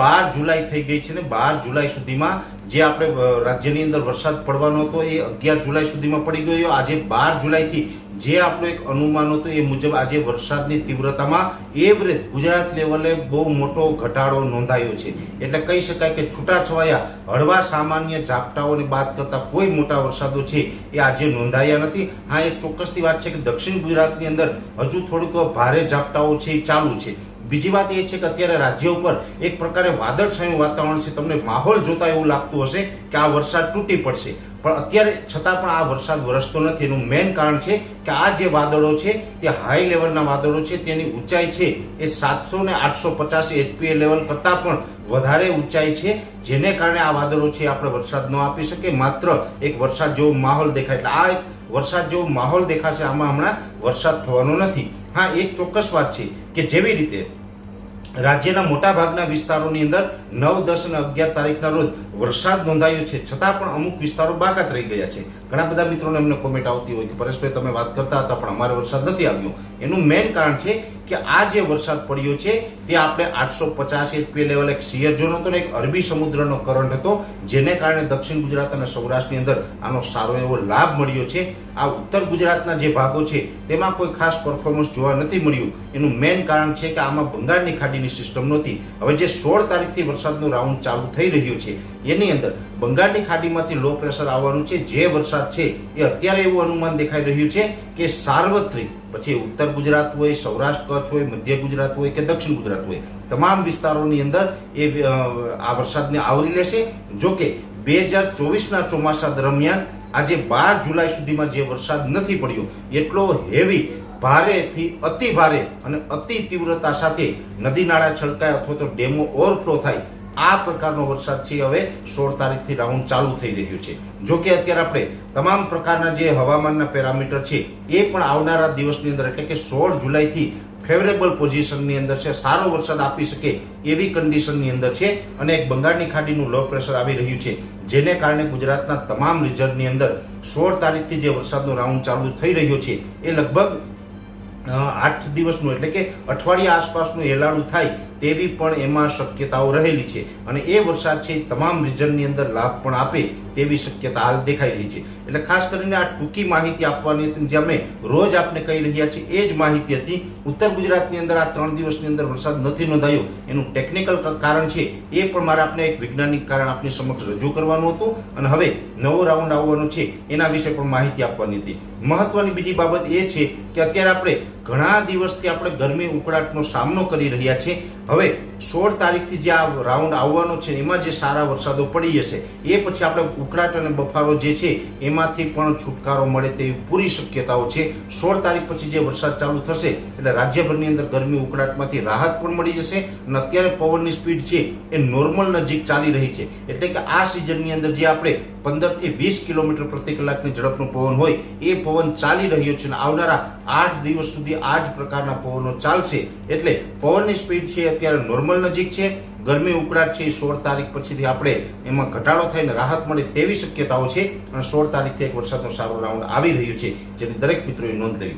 બાર જુલાઈ થઈ ગઈ છે ને બાર જુલાઈ સુધીમાં જે આપણે રાજ્યની અંદર વરસાદ પડવાનો હતો એ અગિયાર જુલાઈ સુધીમાં પડી ગયો આજે બાર જુલાઈથી જે આપણું એક અનુમાન હતું એ મુજબ આજે વરસાદની તીવ્રતામાં એવરેજ ગુજરાત લેવલે બહુ મોટો ઘટાડો નોંધાયો છે. એટલે કહી શકાય કે છૂટાછવાયા હળવા સામાન્ય ઝાપટાઓને બાદ કરતા કોઈ મોટા વરસાદો છે એ આજે નોંધાયા નથી. હા, એક ચોક્કસની વાત છે કે દક્ષિણ ગુજરાતની અંદર હજુ થોડુંક ભારે ઝાપટાઓ છે એ ચાલુ છે. બીજી વાત એ છે કે અત્યારે રાજ્ય ઉપર એક પ્રકારે વાદળછાયું વાતાવરણ છે. તમને માહોલ જોતા એવું લાગતું હશે કે આ વરસાદ તૂટી પડશે. પણ અત્યારે છતાં પણ આ વરસાદ વરસતો નથી. એનું મેઇન કારણ છે કે આ જે વાદળો છે, તે હાઈ લેવલના વાદળો છે. તેની ઊંચાઈ છે એ સાતસો ને આઠસો પચાસ એચપીએ લેવલ કરતાં પણ વધારે ઊંચાઈ છે. જેને કારણે આ વાદળો છે આપણે વરસાદ ન આપી શકીએ. માત્ર એક વરસાદ જેવો માહોલ દેખાય. એટલે આ એક વરસાદ જેવો માહોલ દેખાશે આમાં હમણાં વરસાદ થવાનો નથી. હા એક ચોક્કસ વાત છે કે જેવી રીતે રાજ્યના મોટા ભાગના વિસ્તારોની અંદર નવ, દસ અને અગિયાર તારીખના રોજ વરસાદ નોંધાયો છે. છતાં પણ અમુક વિસ્તારો બાકાત રહી ગયા છે. ઘણા બધા મિત્રોને અમને કોમેન્ટ આવતી હોય કે પરેશભાઈ, તમે વાત કરતા હતા, પણ અમારે વરસાદ નથી આવ્યો. એનું મેઇન કારણ છે કે આ જે વરસાદ પડ્યો છે, તે આપણે આઠસો પચાસ એચપી લેવલ એક સિયર ઝોન હતો ને, એક અરબી સમુદ્રનો કરંટ હતો, જેને કારણે દક્ષિણ ગુજરાત અને સૌરાષ્ટ્રની અંદર આનો સારો એવો લાભ મળ્યો છે. આ ઉત્તર ગુજરાતના જે ભાગો છે, તેમાં કોઈ ખાસ પરફોર્મન્સ જોવા નથી મળ્યું. એનું મેઇન કારણ છે કે આમાં બંગાળની ખાડીની સિસ્ટમ નહોતી. હવે જે સોળ તારીખથી વરસાદનો રાઉન્ડ ચાલુ થઈ રહ્યો છે એની અંદર બંગાળની ખાડીમાંથી લો પ્રેશર આવવાનું છે, જે વરસાદ છે એ અત્યારે એવું અનુમાન દેખાઈ રહ્યું છે કે સાર્વત્રિક, પછી ઉત્તર ગુજરાત હોય, સૌરાષ્ટ્ર કચ્છ હોય, મધ્ય ગુજરાત હોય કે દક્ષિણ ગુજરાત હોય, તમામ વિસ્તારોની અંદર એ આ વરસાદને આવરી લેશે. જોકે બે હજાર ચોવીસના ચોમાસા દરમિયાન આજે બાર જુલાઈ સુધીમાં જે વરસાદ નથી પડ્યો, એટલો હેવી, ભારેથી અતિ ભારે અને અતિ તીવ્રતા સાથે નદી નાળા છલકાય અથવા તો ડેમો ઓવરફ્લો થાય આ પ્રકારનો વરસાદ છે હવે સોળ તારીખથી રાઉન્ડ ચાલુ થઈ રહ્યું છે. જો કે અત્યારે આપણે તમામ પ્રકારના જે હવામાનના પેરામીટર છે, એ પણ આવનારા દિવસની અંદર એટલે કે સોળ જુલાઈથી ફેવરેબલ પોઝિશનની અંદર છે, સારો વરસાદ આપી શકે એવી કન્ડિશનની અંદર છે અને એક બંગાળની ખાડીનું લો પ્રેશર આવી રહ્યું છે, જેને કારણે ગુજરાતના તમામ રિઝર્વની અંદર સોળ તારીખથી જે વરસાદનો રાઉન્ડ ચાલુ થઈ રહ્યો છે, એ લગભગ આઠ દિવસનું એટલે કે અઠવાડિયા આસપાસનું હેલાડું થાય તેવી પણ એમાં શક્યતાઓ રહેલી છે. અને એ વરસાદ છે તમામ રિઝનની અંદર લાભ પણ આપે તેવી શક્યતા હાલ દેખાઈ રહી છે. એટલે ખાસ કરીને આ ટૂંકી માહિતી આપવાની હતી જે અમે રોજ આપને કહી રહ્યા છીએ, એ જ માહિતી હતી. ઉત્તર ગુજરાતની અંદર આ ત્રણ દિવસની અંદર વરસાદ નથી નોંધાયો. એનું ટેકનિકલ કારણ છે એ પણ મારે આપને એક વૈજ્ઞાનિક કારણ આપની સમક્ષ રજૂ કરવાનું હતું. અને હવે નવો રાઉન્ડ આવવાનો છે એના વિશે પણ માહિતી આપવાની હતી. મહત્વની બીજી બાબત એ છે કે અત્યારે આપણે ઘણા દિવસથી આપણે ગરમી ઉકળાટનો સામનો કરી રહ્યા છીએ. હવે સોળ તારીખથી જે આ રાઉન્ડ આવવાનો છે, એમાં જે સારા વરસાદો પડી જશે, એ પછી આપણે ઉકળાટ અને બફારો જે છે, એમાંથી પણ છુટકારો મળે તેવી પૂરી શક્યતાઓ છે. સોળ તારીખ પછી જે વરસાદ ચાલુ થશે, એટલે રાજ્યભરની અંદર ગરમી ઉકળાટમાંથી રાહત પણ મળી જશે અને અત્યારે પવનની સ્પીડ છે, એ નોર્મલ નજીક ચાલી રહી છે. એટલે કે આ સિઝનની અંદર જે આપણે પંદરથી વીસ કિલોમીટર પ્રતિ કલાકની ઝડપનો પવન હોય, એ પવન ચાલી રહ્યો છે અને આવનારા આઠ દિવસ સુધી આ જ પ્રકારના પવનો ચાલશે. એટલે પવનની સ્પીડ છે અત્યારે નોર્મલ નજીક છે. ગરમી ઉકળાટ છે સોળ તારીખ પછીથી આપણે એમાં ઘટાડો થઈને રાહત મળે તેવી શક્યતાઓ છે. અને સોળ તારીખથી એક વરસાદનો સારો રાઉન્ડ આવી રહ્યો છે. જેની દરેક મિત્રોએ નોંધ લેવી.